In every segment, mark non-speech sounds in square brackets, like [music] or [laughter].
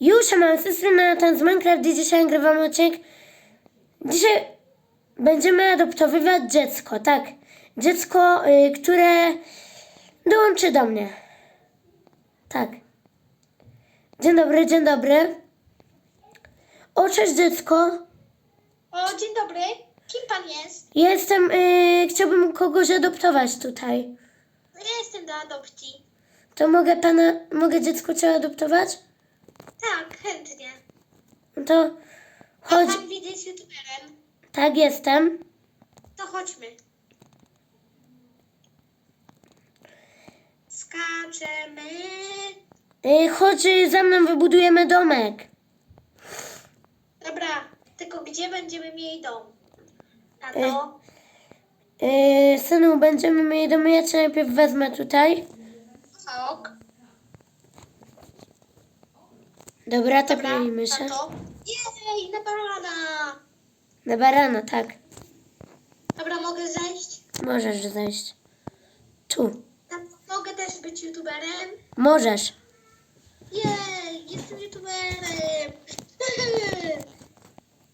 Już mam system na ten z Minecraft i dzisiaj nagrywamy odcinek. Dzisiaj będziemy adoptowywać dziecko, tak. Dziecko, y, które dołączy do mnie. Tak. Dzień dobry, dzień dobry. O, cześć dziecko. O, dzień dobry. Kim pan jest? Jestem, y, chciałbym kogoś adoptować tutaj. Ja jestem do adopcji. To mogę pana, mogę dziecko cię adoptować? Tak, chętnie. No to chodź. A pan widzę youtuberem? Tak, jestem. To chodźmy. Skaczemy. Y, chodź, y, za mną wybudujemy domek. Dobra, tylko gdzie będziemy mieli dom? Tato? Yy, synu, będziemy mieli dom, ja cię najpierw wezmę tutaj. Ok. Dobra, Dobra, tapujmy się. tato. Jej, na barana. Na barana, tak. Dobra, mogę zejść? Możesz zejść. Tu. Mogę też być youtuberem? Możesz. Jej, jestem youtuberem. [laughs]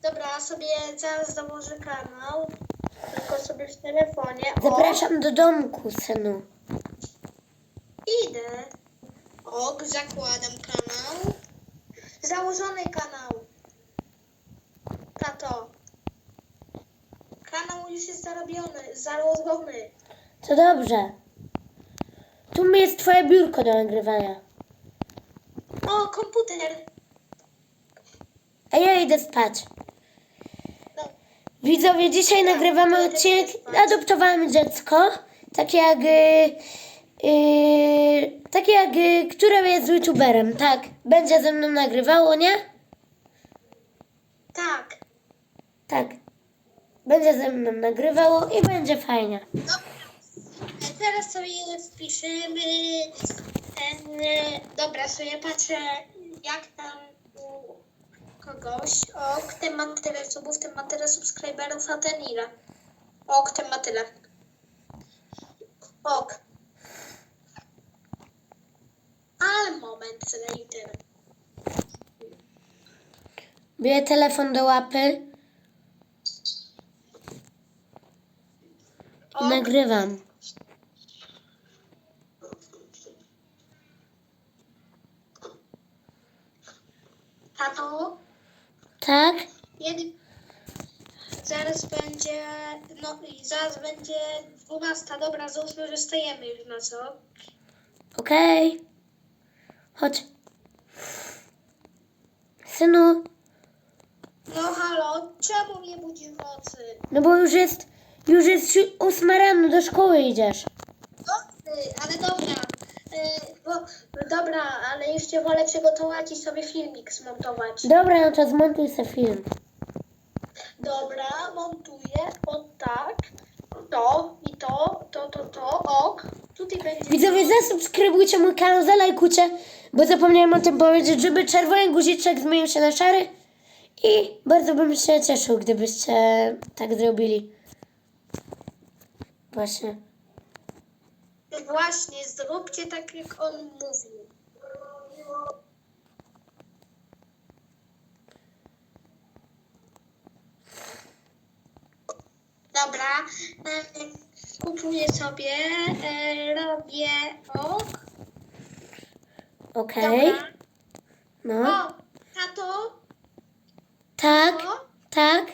Dobra, sobie zaraz założę kanał. Tylko sobie w telefonie. O, Zapraszam do domku, synu. idę. Ok, zakładam kanał. Założony kanał. Tato. Kanał już jest zarobiony, założony. To dobrze. Tu jest twoje biurko do nagrywania. O, komputer. A ja idę spać. No, Widzowie, dzisiaj nagrywamy odcinek. Adoptowałem dziecko. Takie jak. Yy, yy, takie jak. Yy, które jest youtuberem, tak. Będzie ze mną nagrywało, nie? tak. Tak. Będzie ze mną nagrywało i będzie fajnie. Dobra. Teraz sobie wpiszemy. E, dobra, sobie patrzę, jak tam u kogoś. Ok, ten ma tyle subów, ten ma tyle subskryberów, a ten ile? Ok, ten ma tyle. Ok. Bierę telefon do łapy Ok, nagrywam. tato. Tak? Jeden... Zaraz będzie, no i zaraz będzie 12. Dobra, załóżmy, że stajemy już na co? Okej. Chodź. Synu, No halo, czemu mnie budzisz w nocy? no bo już jest, już jest si- ósma rano, do szkoły idziesz. Nocy, ale dobra. E, bo, dobra, ale jeszcze wolę przygotować i sobie filmik zmontować. Dobra, no to zmontuj sobie film. Dobra, montuję, o tak. To i to, to, to, to, ok. Tutaj będzie... Widzowie, zasubskrybujcie mój kanał, zalajkujcie, bo zapomniałem o tym powiedzieć, żeby czerwony guziczek zmienił się na szary i bardzo bym się cieszył, gdybyście tak zrobili. Właśnie. Właśnie, zróbcie tak, jak on mówił. Dobra, kupuję sobie, e, robię ok. Okej. Dobra. No. O, tato, Tak, o, tak.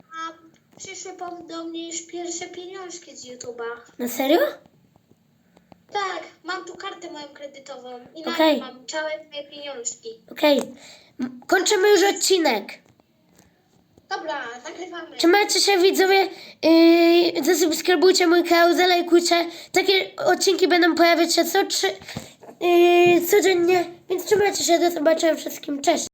a przyszły pan do mnie już pierwsze pieniążki z YouTube'a. Na serio? Tak, mam tu kartę moją kredytową i na Okej. niej mam całe moje pieniążki. Okej. M- Kończymy już odcinek. Dobra, nagrywamy. Trzymajcie się widzowie, yy, zasubskrybujcie mój kanał, zalajkujcie. Takie odcinki będą pojawiać się co trzy, yy, codziennie, więc trzymajcie się, do zobaczenia wszystkim, cześć.